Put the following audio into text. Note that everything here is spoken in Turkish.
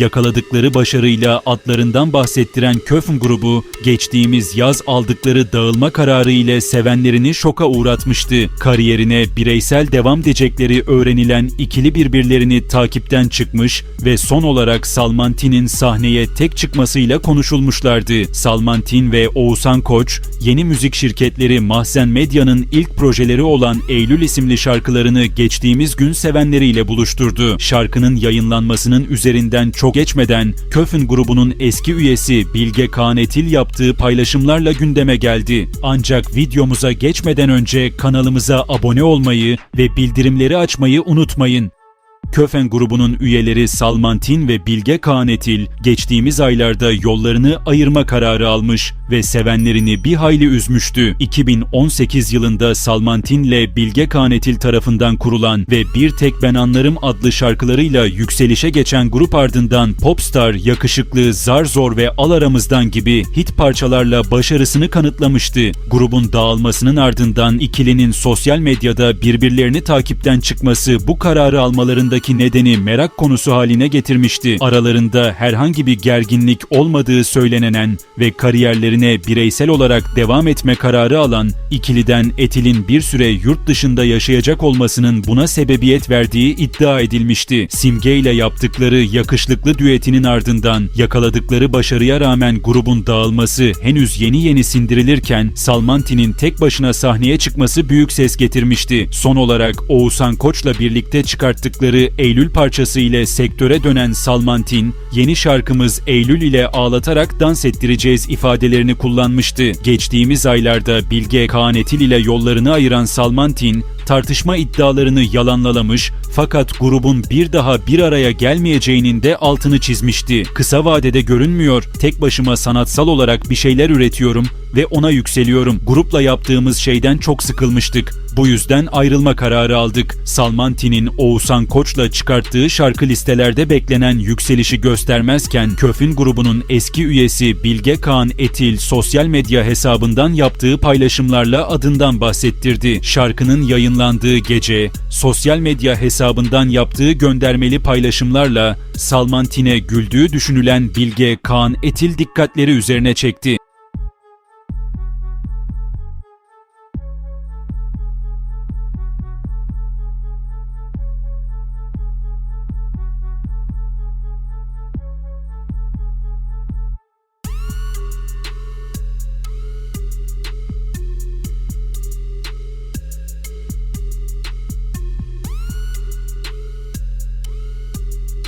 Yakaladıkları başarıyla adlarından bahsettiren Köfn grubu, geçtiğimiz yaz aldıkları dağılma kararı ile sevenlerini şoka uğratmıştı. Kariyerine bireysel devam edecekleri öğrenilen ikili birbirlerini takipten çıkmış ve son olarak Salmantin'in sahneye tek çıkmasıyla konuşulmuşlardı. Salmantin ve Oğuzhan Koç, yeni müzik şirketleri Mahzen Medya'nın ilk projeleri olan Eylül isimli şarkılarını geçtiğimiz gün sevenleriyle buluşturdu. Şarkının yayınlanmasının üzerinden çok geçmeden Köfün grubunun eski üyesi Bilge Kanetil yaptığı paylaşımlarla gündeme geldi. Ancak videomuza geçmeden önce kanalımıza abone olmayı ve bildirimleri açmayı unutmayın. Köfen grubunun üyeleri Salmantin ve Bilge Kanetil geçtiğimiz aylarda yollarını ayırma kararı almış ve sevenlerini bir hayli üzmüştü. 2018 yılında Salmantin ile Bilge Kanetil tarafından kurulan ve Bir Tek Ben Anlarım adlı şarkılarıyla yükselişe geçen grup ardından Popstar, Yakışıklı, Zar Zor ve Al Aramızdan gibi hit parçalarla başarısını kanıtlamıştı. Grubun dağılmasının ardından ikilinin sosyal medyada birbirlerini takipten çıkması bu kararı almalarındaki nedeni merak konusu haline getirmişti. Aralarında herhangi bir gerginlik olmadığı söylenen ve kariyerlerine bireysel olarak devam etme kararı alan ikiliden Etil'in bir süre yurt dışında yaşayacak olmasının buna sebebiyet verdiği iddia edilmişti. Simge ile yaptıkları yakışlıklı düetinin ardından yakaladıkları başarıya rağmen grubun dağılması henüz yeni yeni sindirilirken Salmanti'nin tek başına sahneye çıkması büyük ses getirmişti. Son olarak Oğuzhan Koç'la birlikte çıkarttıkları Eylül parçası ile sektöre dönen Salmantin, yeni şarkımız Eylül ile ağlatarak dans ettireceğiz ifadelerini kullanmıştı. Geçtiğimiz aylarda Bilge Kaanetil ile yollarını ayıran Salmantin, tartışma iddialarını yalanlalamış fakat grubun bir daha bir araya gelmeyeceğinin de altını çizmişti. Kısa vadede görünmüyor, tek başıma sanatsal olarak bir şeyler üretiyorum ve ona yükseliyorum. Grupla yaptığımız şeyden çok sıkılmıştık. Bu yüzden ayrılma kararı aldık. Salmanti'nin Oğuzhan Koç'la çıkarttığı şarkı listelerde beklenen yükselişi göstermezken Köfün grubunun eski üyesi Bilge Kaan Etil sosyal medya hesabından yaptığı paylaşımlarla adından bahsettirdi. Şarkının yayınlandığı gece sosyal medya hesabından yaptığı göndermeli paylaşımlarla Salmantin'e güldüğü düşünülen Bilge Kaan Etil dikkatleri üzerine çekti.